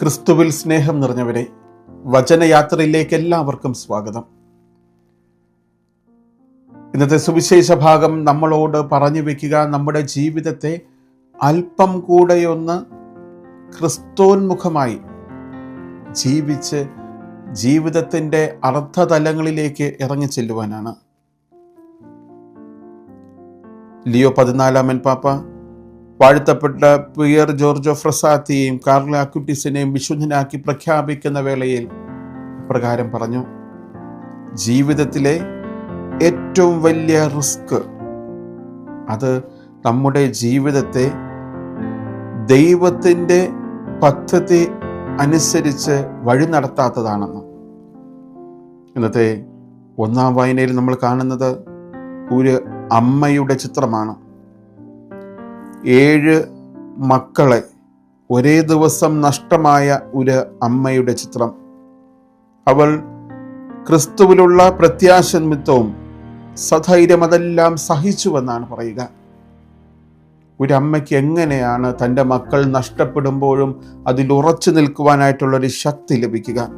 ക്രിസ്തുവിൽ സ്നേഹം നിറഞ്ഞവരെ വചനയാത്രയിലേക്ക് എല്ലാവർക്കും സ്വാഗതം. ഇന്നത്തെ സുവിശേഷ ഭാഗം നമ്മളോട് പറഞ്ഞു വെക്കുക നമ്മുടെ ജീവിതത്തെ അല്പം കൂടെയൊന്ന് ക്രിസ്തോന്മുഖമായി ജീവിച്ച് ജീവിതത്തിന്റെ അർത്ഥതലങ്ങളിലേക്ക് ഇറങ്ങി ചെല്ലുവാനാണ്. ലിയോ പതിനാലാമൻ പാപ്പ വാഴ്ത്തപ്പെട്ട പിയർ ജോർജോ ഫ്രസാത്തിയെയും കാർല അക്യുട്ടിസിനെയും വിശുദ്ധനാക്കി പ്രഖ്യാപിക്കുന്ന വേളയിൽ പ്രകാരം പറഞ്ഞു ജീവിതത്തിലെ ഏറ്റവും വലിയ റിസ്ക് അത് നമ്മുടെ ജീവിതത്തെ ദൈവത്തിന്റെ പദ്ധതി അനുസരിച്ച് വഴി നടത്താത്തതാണെന്ന്. ഇന്നത്തെ ഒന്നാം വായനയിൽ നമ്മൾ കാണുന്നത് ഒരു അമ്മയുടെ ചിത്രമാണ്. ഏഴ് മക്കളെ ഒരേ ദിവസം നഷ്ടമായ ഒരു അമ്മയുടെ ചിത്രം. അവൾ ക്രിസ്തുവിലുള്ള പ്രത്യാശ നിമിത്തവും സധൈര്യം അതെല്ലാം സഹിച്ചുവെന്നാണ് പറയുക. ഒരു അമ്മയ്ക്ക് എങ്ങനെയാണ് തന്റെ മക്കൾ നഷ്ടപ്പെടുമ്പോഴും അതിൽ ഉറച്ചു നിൽക്കുവാനായിട്ടുള്ളൊരു ശക്തി ലഭിക്കുക?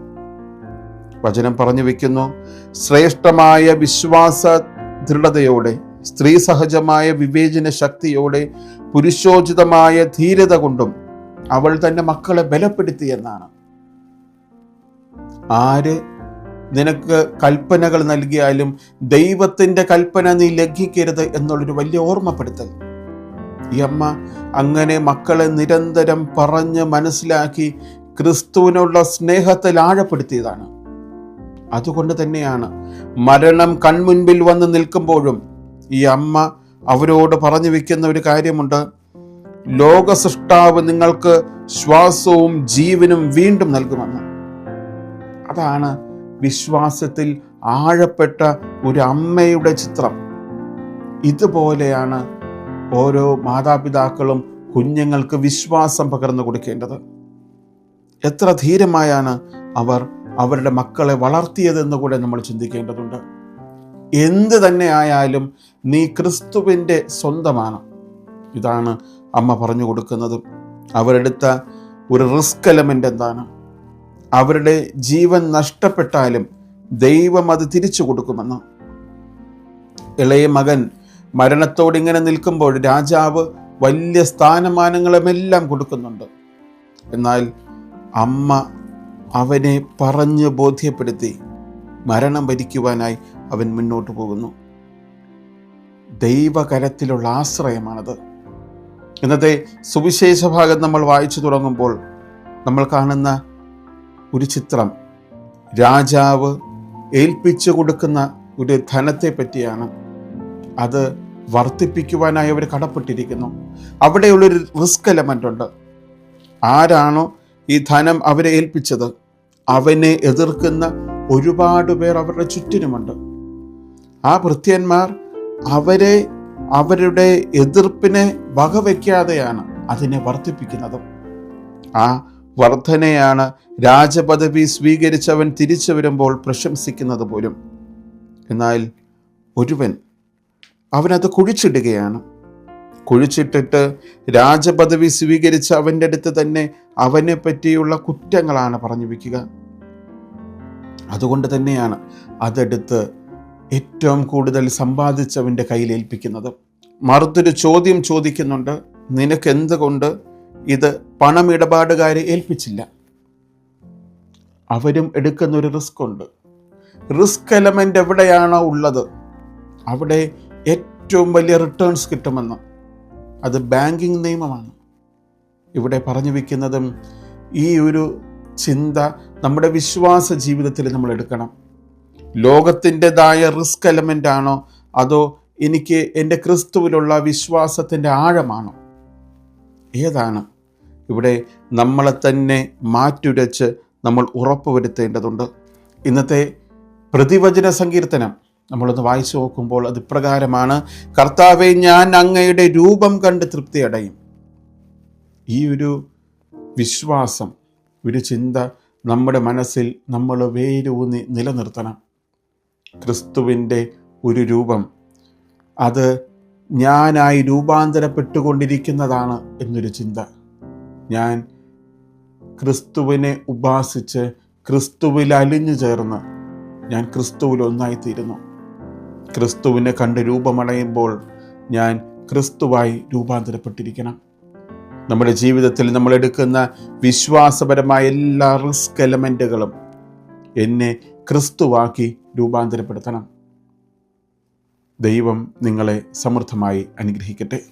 വചനം പറഞ്ഞു വെക്കുന്നു ശ്രേഷ്ഠമായ വിശ്വാസ ദൃഢതയോടെ സ്ത്രീ സഹജമായ വിവേചന ശക്തിയോടെ പുരുഷോചിതമായ ധീരത കൊണ്ടും അവൾ തന്റെ മക്കളെ ബലപ്പെടുത്തി എന്നാണ്. ആര് നിനക്ക് കൽപ്പനകൾ നൽകിയാലും ദൈവത്തിന്റെ കൽപ്പന നീ ലംഘിക്കരുത് എന്നുള്ളൊരു വലിയ ഓർമ്മപ്പെടുത്തൽ. ഈ അമ്മ അങ്ങനെ മക്കളെ നിരന്തരം പറഞ്ഞ് മനസ്സിലാക്കി ക്രിസ്തുവിനുള്ള സ്നേഹത്തിൽ ആഴപ്പെടുത്തിയതാണ്. അതുകൊണ്ട് തന്നെയാണ് മരണം കൺമുൻപിൽ വന്ന് നിൽക്കുമ്പോഴും ഈ അമ്മ അവരോട് പറഞ്ഞു വെക്കുന്ന ഒരു കാര്യമുണ്ട്. ലോക സൃഷ്ടാവ് നിങ്ങൾക്ക് ശ്വാസവും ജീവനും വീണ്ടും നൽകുമെന്ന്. അതാണ് വിശ്വാസത്തിൽ ആഴപ്പെട്ട ഒരു അമ്മയുടെ ചിത്രം. ഇതുപോലെയാണ് ഓരോ മാതാപിതാക്കളും കുഞ്ഞുങ്ങൾക്ക് വിശ്വാസം പകർന്നു കൊടുക്കേണ്ടത്. എത്ര ധീരമായാണ് അവർ അവരുടെ മക്കളെ വളർത്തിയതെന്ന് കൂടെ നമ്മൾ ചിന്തിക്കേണ്ടതുണ്ട്. എന്ത് തന്നെ ആയാലും നീ ക്രിസ്തുവിന്റെ സ്വന്തമാണ്. ഇതാണ് അമ്മ പറഞ്ഞു കൊടുക്കുന്നത്. അവരെടുത്ത ഒരു റിസ്ക് എലമെന്റ് എന്താണ്? അവരുടെ ജീവൻ നഷ്ടപ്പെട്ടാലും ദൈവം അത് തിരിച്ചു കൊടുക്കുമെന്ന്. ഇളയ മകൻ മരണത്തോട് ഇങ്ങനെ നിൽക്കുമ്പോൾ രാജാവ് വലിയ സ്ഥാനമാനങ്ങളുമെല്ലാം കൊടുക്കുന്നുണ്ട്. എന്നാൽ അമ്മ അവനെ പറഞ്ഞ് ബോധ്യപ്പെടുത്തി മരണം ഭരിക്കുവാനായി അവൻ മുന്നോട്ട് പോകുന്നു. ദൈവകരത്തിലുള്ള ആശ്രയമാണത്. ഇന്നത്തെ സുവിശേഷ ഭാഗം നമ്മൾ വായിച്ചു തുടങ്ങുമ്പോൾ നമ്മൾ കാണുന്ന ഒരു ചിത്രം. രാജാവ് ഏൽപ്പിച്ചു കൊടുക്കുന്ന ഒരു ധനത്തെ പറ്റിയാണ്. അത് വർദ്ധിപ്പിക്കുവാനായി അവർ കടപ്പെട്ടിരിക്കുന്നു. അവിടെയുള്ളൊരു റിസ്ക് എലമെന്റ് ഉണ്ട്. ആരാണോ ഈ ധനം അവരെ ഏൽപ്പിച്ചത്? അവനെ എതിർക്കുന്ന ഒരുപാട് പേർ അവരുടെ ചുറ്റിനുമുണ്ട്. ആ ഭൃത്യന്മാർ അവരെ അവരുടെ എതിർപ്പിനെ വകവയ്ക്കാതെയാണ് അതിനെ വർദ്ധിപ്പിക്കുന്നതും. ആ വർധനയാണ് രാജപദവി സ്വീകരിച്ചവൻ തിരിച്ചു വരുമ്പോൾ പ്രശംസിക്കുന്നത് പോലും. എന്നാൽ ഒരുവൻ അവനത് കുഴിച്ചിടുകയാണ്. കുഴിച്ചിട്ടിട്ട് രാജപദവി സ്വീകരിച്ച അവന്റെ അടുത്ത് തന്നെ അവനെ പറ്റിയുള്ള കുറ്റങ്ങളാണ് പറഞ്ഞു വയ്ക്കുക. അതുകൊണ്ട് തന്നെയാണ് അതെടുത്ത് ഏറ്റവും കൂടുതൽ സമ്പാദിച്ചവന്റെ കയ്യിൽ ഏൽപ്പിക്കുന്നത്. മറുത്തൊരു ചോദ്യം ചോദിക്കുന്നുണ്ട് നിനക്ക് എന്തുകൊണ്ട് ഇത് പണമിടപാടുകാരെ ഏൽപ്പിച്ചില്ല? അവരും എടുക്കുന്നൊരു റിസ്ക് ഉണ്ട്. റിസ്ക് എലമെന്റ് എവിടെയാണോ ഉള്ളത് അവിടെ ഏറ്റവും വലിയ റിട്ടേൺസ് കിട്ടുമെന്ന്. അത് ബാങ്കിങ് നിയമമാണ്. ഇവിടെ പറഞ്ഞു വയ്ക്കുന്നതും ഈ ഒരു ചിന്ത നമ്മുടെ വിശ്വാസ ജീവിതത്തിൽ നമ്മൾ എടുക്കണം. ലോകത്തിന്റെതായ റിസ്ക് എലമെന്റ് ആണോ? അതോ എനിക്ക് എന്റെ ക്രിസ്തുവിലുള്ള വിശ്വാസത്തിന്റെ ആഴമാണോ? ഏതാണ്? ഇവിടെ നമ്മളെ തന്നെ മാറ്റുരച്ച് നമ്മൾ ഉറപ്പുവരുത്തേണ്ടതുണ്ട്. ഇന്നത്തെ പ്രതിവചന സങ്കീർത്തനം നമ്മളൊന്ന് വായിച്ചു നോക്കുമ്പോൾ അത് ഇപ്രകാരമാണ്. കർത്താവെ ഞാൻ അങ്ങയുടെ രൂപം കണ്ട് തൃപ്തി അടയും. ഈ ഒരു വിശ്വാസം ഒരു ചിന്ത നമ്മുടെ മനസ്സിൽ നമ്മൾ വേരൂന്നി നിലനിർത്തണം. ക്രിസ്തുവിന്റെ ഒരു രൂപം. അത് ഞാനായി രൂപാന്തരപ്പെട്ടുകൊണ്ടിരിക്കുന്നതാണ് എന്നൊരു ചിന്ത. ഞാൻ ക്രിസ്തുവിനെ ഉപാസിച്ച് ക്രിസ്തുവിൽ അലിഞ്ഞു ചേർന്ന് ഞാൻ ക്രിസ്തുവിൽ ഒന്നായിത്തീരുന്നു. ക്രിസ്തുവിനെ കണ്ട് രൂപമടയുമ്പോൾ ഞാൻ ക്രിസ്തുവായി രൂപാന്തരപ്പെട്ടിരിക്കണം. നമ്മുടെ ജീവിതത്തിൽ നമ്മൾ എടുക്കുന്ന വിശ്വാസപരമായ എല്ലാ റിസ്ക് എലമെന്റുകളും എന്നെ ക്രിസ്തുവാക്കി രൂപാന്തരപ്പെടുത്തണം. ദൈവം നിങ്ങളെ സമൃദ്ധമായി അനുഗ്രഹിക്കട്ടെ.